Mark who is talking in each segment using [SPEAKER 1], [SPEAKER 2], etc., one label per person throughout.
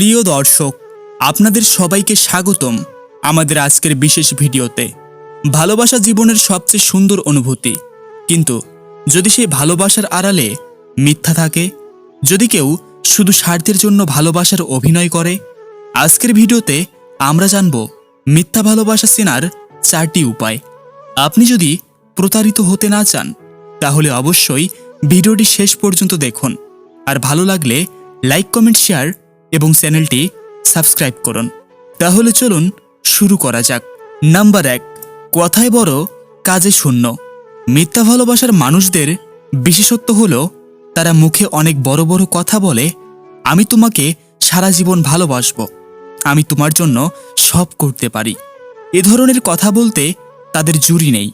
[SPEAKER 1] প্রিয় দর্শক, আপনাদের সবাইকে স্বাগতম আমাদের আজকের বিশেষ ভিডিওতে। ভালোবাসা জীবনের সবচেয়ে সুন্দর অনুভূতি। কিন্তু যদি সেই ভালোবাসার আড়ালে মিথ্যা থাকে, যদি কেউ শুধু স্বার্থের জন্য ভালোবাসার অভিনয় করে, আজকের ভিডিওতে আমরা জানব মিথ্যা ভালোবাসা চেনার চারটি উপায়। আপনি যদি প্রতারিত হতে না চান, তাহলে অবশ্যই ভিডিওটি শেষ পর্যন্ত দেখুন। আর ভালো লাগলে লাইক, কমেন্ট, শেয়ার এবং চ্যানেলটি সাবস্ক্রাইব করুন। তাহলে চলুন শুরু করা যাক। নাম্বার এক, কথায় বড়, কাজে শূন্য। মিথ্যা ভালোবাসার মানুষদের বিশেষত্ব হলো, তারা মুখে অনেক বড় বড় কথা বলে, আমি তোমাকে সারা জীবন ভালোবাসবো। আমি তোমার জন্য সব করতে পারি। এ ধরনের কথা বলতে তাদের জুরি নেই।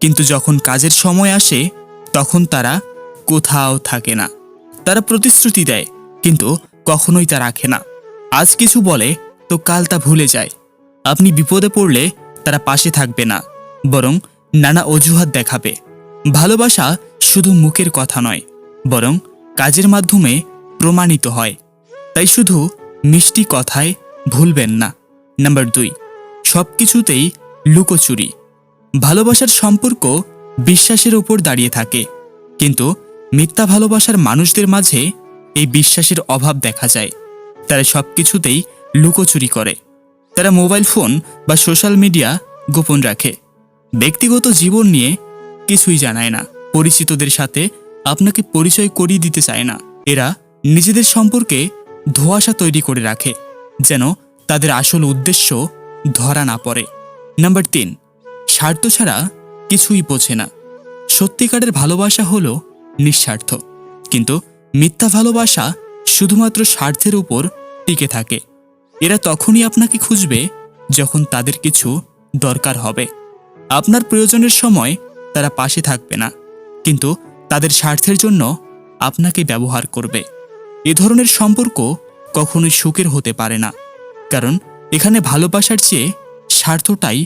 [SPEAKER 1] কিন্তু যখন কাজের সময় আসে, তখন তারা কোথাও থাকে না। তারা প্রতিশ্রুতি দেয়, কিন্তু কখনোই তা রাখে না। আজ কিছু বলে, তো কাল তা ভুলে যায়। আপনি বিপদে পড়লে তারা পাশে থাকবে না, বরং নানা অজুহাত দেখাবে। ভালোবাসা শুধু মুখের কথা নয়, বরং কাজের মাধ্যমে প্রমাণিত হয়। তাই শুধু মিষ্টি কথায় ভুলবেন না। নাম্বার দুই সব কিছুতেই লুকোচুরি। ভালোবাসার সম্পর্ক বিশ্বাসের ওপর দাঁড়িয়ে থাকে, কিন্তু মিথ্যা ভালোবাসার মানুষদের মাঝে এই বিশ্বাসের অভাব দেখা যায়। তারা সব কিছুতেই লুকোচুরি করে। তারা মোবাইল ফোন বা সোশ্যাল মিডিয়া গোপন রাখে। ব্যক্তিগত জীবন নিয়ে কিছুই জানায় না। পরিচিতদের সাথে আপনাকে পরিচয় করিয়ে দিতে চায় না। এরা নিজেদের সম্পর্কে ধোঁয়াশা তৈরি করে রাখে, যেন তাদের আসল উদ্দেশ্য ধরা না পড়ে। নাম্বার তিন, স্বার্থ ছাড়া কিছুই বোঝে না। সত্যিকারের ভালোবাসা হলো নিঃস্বার্থ। কিন্তু মিথ্যা ভালোবাসা শুধুমাত্র স্বার্থের উপর টিকে থাকে। এরা তখনই আপনাকে খুঁজবে যখন তাদের কিছু দরকার হবে। আপনার প্রয়োজনের সময় তারা পাশে থাকবে না, কিন্তু তাদের স্বার্থের জন্য আপনাকে ব্যবহার করবে। এ ধরনের সম্পর্ক কখনোই সুখের হতে পারে না, কারণ এখানে ভালোবাসার চেয়ে স্বার্থটাই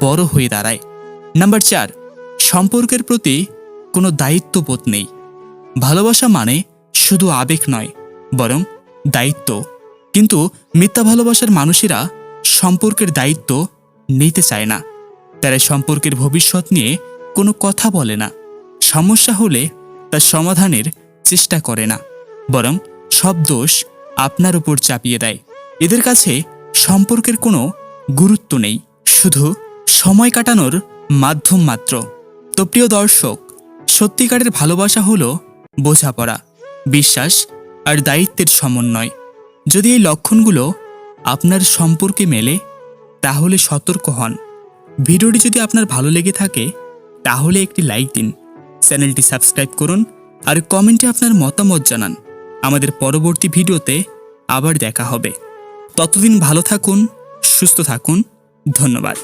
[SPEAKER 1] বড় হয়ে দাঁড়ায়। নাম্বার চার, সম্পর্কের প্রতি কোনো দায়িত্ববোধ নেই। ভালোবাসা মানে শুধু আবেগ নয়, বরং দায়িত্ব। কিন্তু মিথ্যা ভালোবাসার মানুষেরা সম্পর্কের দায়িত্ব নিতে চায় না। তারা সম্পর্কের ভবিষ্যৎ নিয়ে কোনো কথা বলে না। সমস্যা হলে তার সমাধানের চেষ্টা করে না, বরং সব দোষ আপনার উপর চাপিয়ে দেয়। এদের কাছে সম্পর্কের কোনো গুরুত্ব নেই, শুধু সময় কাটানোর মাধ্যম মাত্র। তো প্রিয় দর্শক, সত্যিকারের ভালোবাসা হলো বোঝাপড়া। বিশ্বাস আর দায়িত্বের সমন্বয়। যদি এই লক্ষণগুলো আপনার সম্পর্কে মেলে, তাহলে সতর্ক হন। ভিডিওটি যদি আপনার ভালো লেগে থাকে, তাহলে একটি লাইক দিন। চ্যানেলটি সাবস্ক্রাইব করুন আর কমেন্টে আপনার মতামত জানান। আমাদের পরবর্তী ভিডিওতে আবার দেখা হবে। ততদিন ভালো থাকুন, সুস্থ থাকুন। ধন্যবাদ।